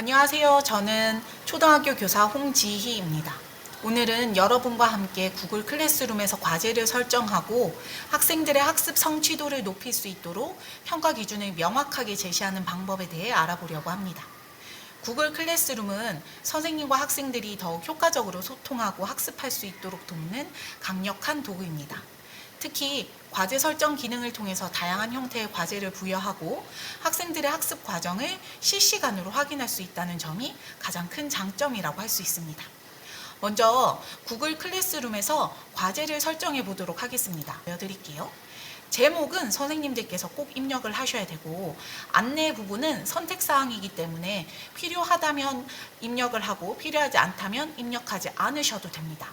안녕하세요. 저는 초등학교 교사 홍지희입니다. 오늘은 여러분과 함께 구글 클래스룸에서 과제를 설정하고 학생들의 학습 성취도를 높일 수 있도록 평가 기준을 명확하게 제시하는 방법에 대해 알아보려고 합니다. 구글 클래스룸은 선생님과 학생들이 더욱 효과적으로 소통하고 학습할 수 있도록 돕는 강력한 도구입니다. 특히 과제 설정 기능을 통해서 다양한 형태의 과제를 부여하고 학생들의 학습 과정을 실시간으로 확인할 수 있다는 점이 가장 큰 장점이라고 할 수 있습니다. 먼저 구글 클래스룸에서 과제를 설정해 보도록 하겠습니다. 보여드릴게요. 제목은 선생님들께서 꼭 입력을 하셔야 되고 안내 부분은 선택 사항이기 때문에 필요하다면 입력을 하고 필요하지 않다면 입력하지 않으셔도 됩니다.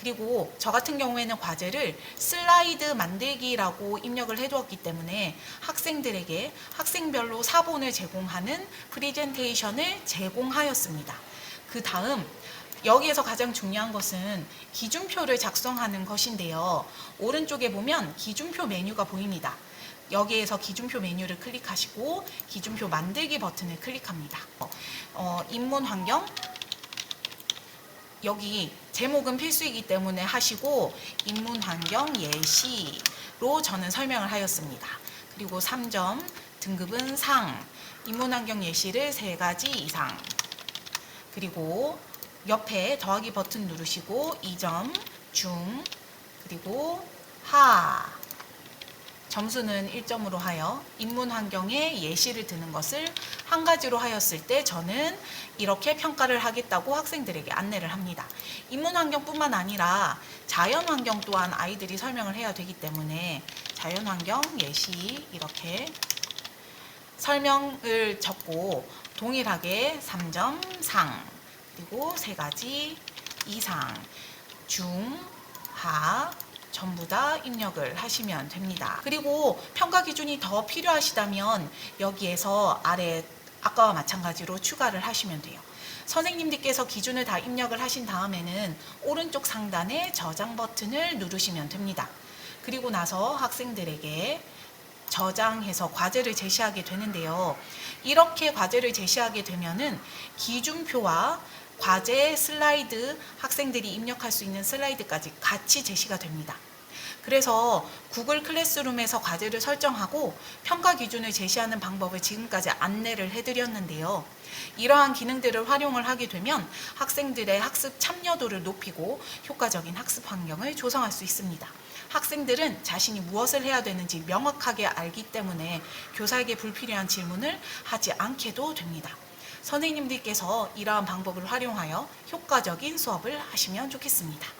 그리고 저 같은 경우에는 과제를 슬라이드 만들기라고 입력을 해두었기 때문에 학생들에게 학생별로 사본을 제공하는 프리젠테이션을 제공하였습니다. 그 다음 여기에서 가장 중요한 것은 기준표를 작성하는 것인데요. 오른쪽에 보면 기준표 메뉴가 보입니다. 여기에서 기준표 메뉴를 클릭하시고 기준표 만들기 버튼을 클릭합니다. 어, 입문 환경 여기 제목은 필수이기 때문에 하시고 입문 환경 예시로 저는 설명을 하였습니다. 그리고 3점 등급은 상 입문 환경 예시를 세 가지 이상 그리고 옆에 더하기 버튼 누르시고 2점 중 그리고 하 점수는 1점으로 하여 입문 환경에 예시를 드는 것을 한 가지로 하였을 때 저는 이렇게 평가를 하겠다고 학생들에게 안내를 합니다. 입문 환경뿐만 아니라 자연 환경 또한 아이들이 설명을 해야 되기 때문에 자연 환경 예시 이렇게 설명을 적고 동일하게 3점 상 그리고 세 가지 이상 중, 하 전부 다 입력을 하시면 됩니다. 그리고 평가 기준이 더 필요하시다면 여기에서 아래 아까와 마찬가지로 추가를 하시면 돼요. 선생님들께서 기준을 다 입력을 하신 다음에는 오른쪽 상단에 저장 버튼을 누르시면 됩니다. 그리고 나서 학생들에게 저장해서 과제를 제시하게 되는데요. 이렇게 과제를 제시하게 되면은 기준표와 과제 슬라이드 학생들이 입력할 수 있는 슬라이드까지 같이 제시가 됩니다. 그래서 구글 클래스룸에서 과제를 설정하고 평가 기준을 제시하는 방법을 지금까지 안내를 해드렸는데요. 이러한 기능들을 활용을 하게 되면 학생들의 학습 참여도를 높이고 효과적인 학습 환경을 조성할 수 있습니다. 학생들은 자신이 무엇을 해야 되는지 명확하게 알기 때문에 교사에게 불필요한 질문을 하지 않게도 됩니다. 선생님들께서 이러한 방법을 활용하여 효과적인 수업을 하시면 좋겠습니다.